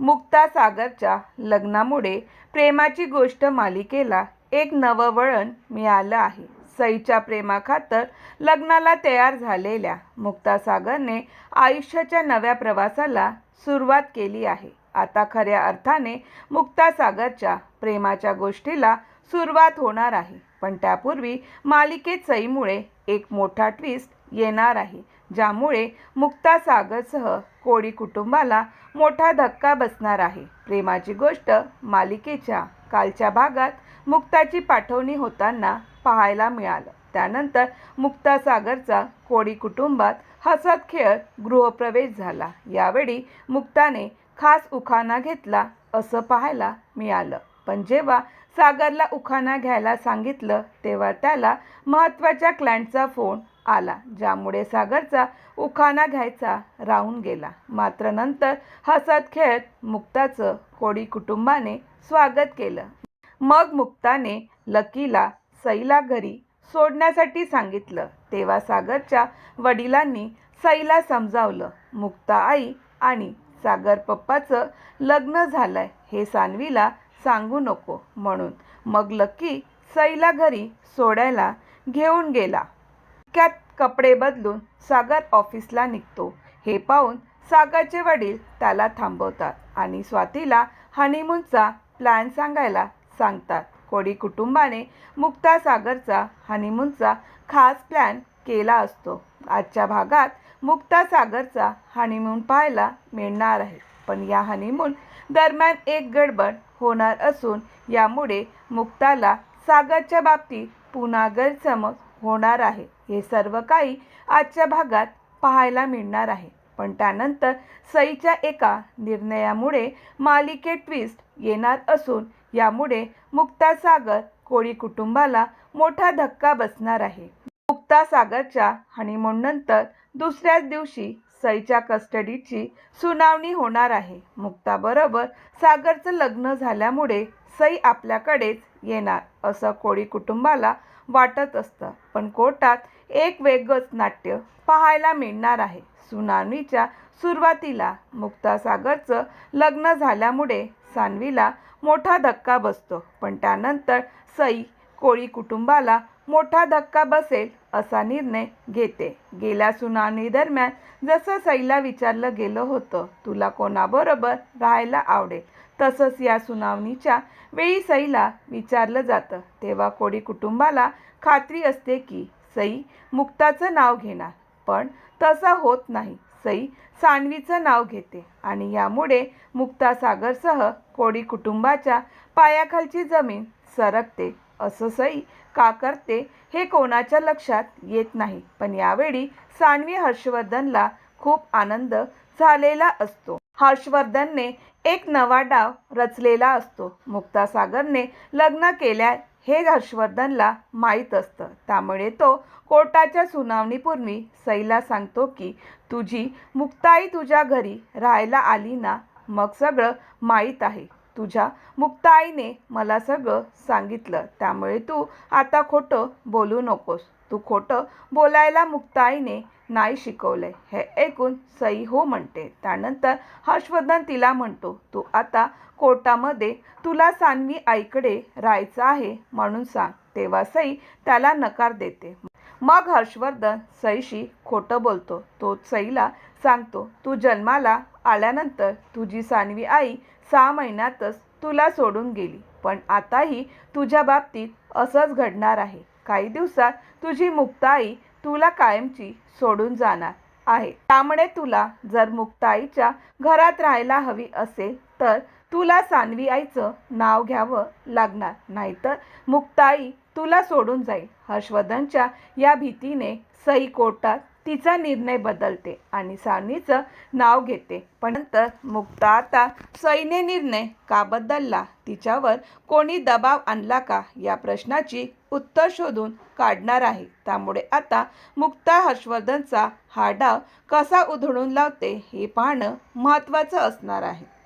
मुक्तासागरच्या लग्नामुळे प्रेमाची गोष्ट मालिकेला एक नवं वळण मिळालं आहे. सईच्या प्रेमाखातर लग्नाला तयार झालेल्या मुक्तासागरने आयुष्याच्या नव्या प्रवासाला सुरुवात केली आहे. आता खऱ्या अर्थाने मुक्तासागरच्या प्रेमाच्या गोष्टीला सुरुवात होणार आहे. पण त्यापूर्वी मालिकेत सईमुळे एक मोठा ट्विस्ट येणार आहे. ज्यामुळे मुक्तासागरसह कोळी कुटुंबाला मोठा धक्का बसणार आहे. प्रेमाची गोष्ट मालिकेच्या कालच्या भागात मुक्ताची पाठवणी होताना पाहायला मिळालं. त्यानंतर मुक्तासागरचा कोळी कुटुंबात हसत खेळत गृहप्रवेश झाला. यावेळी मुक्ताने खास उखाणा घेतला असं पाहायला मिळालं. पण जेव्हा सागरला उखाणा घ्यायला सांगितलं तेव्हा त्याला महत्त्वाच्या क्लायंटचा फोन आला ज्यामुळे सागरचा उखाणा घ्यायचा राहून गेला. मात्र नंतर हसत खेळत मुक्ताचं कोळी कुटुंबाने स्वागत केलं. मग मुक्ताने लकीला सईला घरी सोडण्यासाठी सांगितलं. तेव्हा सागरच्या वडिलांनी सईला समजावलं. मुक्ता आई आणि सागर पप्पाचं लग्न झालंय हे सानवीला सांगू नको म्हणून. मग लकी सईला घरी सोडायला घेऊन गेला. इतक्यात कपडे बदलून सागर ऑफिसला निघतो. हे पाहून सागरचे वडील त्याला थांबवतात आणि स्वातीला हनीमूनचा प्लॅन सांगायला सांगतात. कोळी कुटुंबाने मुक्ता सागरचा हनीमूनचा खास प्लॅन केला असतो. आजच्या भागात मुक्ता सागरचा हनीमून पाहायला मिळणार आहे. पण या हनीमून दरम्यान एक गडबड होणार असून यामुळे मुक्ताला सागरच्या बाबतीत पुन्हा गैरसमज होणार आहे. हे सर्व काही आजच्या भागात पाहायला मिळणार आहे. पण त्यानंतर सईच्या एका निर्णयामुळे मालिकेत ट्विस्ट येणार असून यामुळे मुक्ता सागर कोळी कुटुंबाला मोठा धक्का बसणार आहे. मुक्ता सागरच्या हनीमूननंतर दुसऱ्याच दिवशी सईच्या कस्टडीची सुनावणी होणार आहे. मुक्ताबरोबर सागरचं लग्न झाल्यामुळे सई आपल्याकडेच येणार असं कोळी कुटुंबाला वाटत असतं. पण कोर्टात एक वेगळंच नाट्य पाहायला मिळणार आहे. सुनावणीच्या सुरुवातीला मुक्तासागरचं लग्न झाल्यामुळे सानवीला मोठा धक्का बसतो. पण त्यानंतर सई कोळी कुटुंबाला मोठा धक्का बसेल असा निर्णय घेते. गेल्या सुनावणी दरम्यान जसं सईला विचारलं गेलं होतं तुला कोणाबरोबर राहायला आवडेल? तसंच या सुनावणीच्या वेळी सईला विचारलं जातं. तेव्हा कोळी कुटुंबाला खात्री असते की सई मुक्ताचं नाव घेणार. पण तसं होत नाही. सई सानवीचं नाव घेते आणि यामुळे मुक्ता सागरसह कोळी कुटुंबाच्या पायाखालची जमीन सरकते. असं सई का करते हे कोणाच्या लक्षात येत नाही. पण यावेळी सानवी हर्षवर्धनला खूप आनंद झालेला असतो. हर्षवर्धनने एक नवा डाव रचलेला असतो. मुक्तासागरने लग्न केल्या हे हर्षवर्धनला माहीत असतं. त्यामुळे तो कोर्टाच्या सुनावणीपूर्वी सईला सांगतो की तुझी मुक्ताई तुझ्या घरी राहायला आली ना मग सगळं माहीत आहे. तुझ्या मुक्ताईने मला सगळं सांगितलं. त्यामुळे तू आता खोटं बोलू नकोस. तू खोटं बोलायला मुक्ताईने नाही शिकवलंय हे ऐकून सई हो म्हणते. त्यानंतर हर्षवर्धन तिला म्हणतो तू आता कोर्टामध्ये तुला सान्वी आईकडे राहायचं आहे म्हणून सांग. तेव्हा सई त्याला नकार देते. मग हर्षवर्धन सईशी खोटं बोलतो. तो सईला सांगतो तू जन्माला आल्यानंतर तुझी सानवी आई सहा महिन्यातच तुला सोडून गेली. पण आताही तुझ्या बाबतीत असंच घडणार आहे. काही दिवसात तुझी मुक्ताई तुला कायमची सोडून जाणार आहे. त्यामुळे तुला जर मुक्ताईच्या घरात राहायला हवी असेल तर तुला सानवी आईचं नाव घ्यावं लागणार. नाहीतर मुक्ताई तुला सोडून जाईल. हर्षवर्धनच्या या भीतीने सई कोर्टात तिचा निर्णय बदलते आणि सावनीचं नाव घेते. पण नंतर मुक्ता आता सैन्य निर्णय का बदलला? तिच्यावर कोणी दबाव आणला का? या प्रश्नाची उत्तर शोधून काढणार आहे. त्यामुळे आता मुक्ता हर्षवर्धनचा हा डाव कसा उधळून लावते हे पाहणं महत्त्वाचं असणार आहे.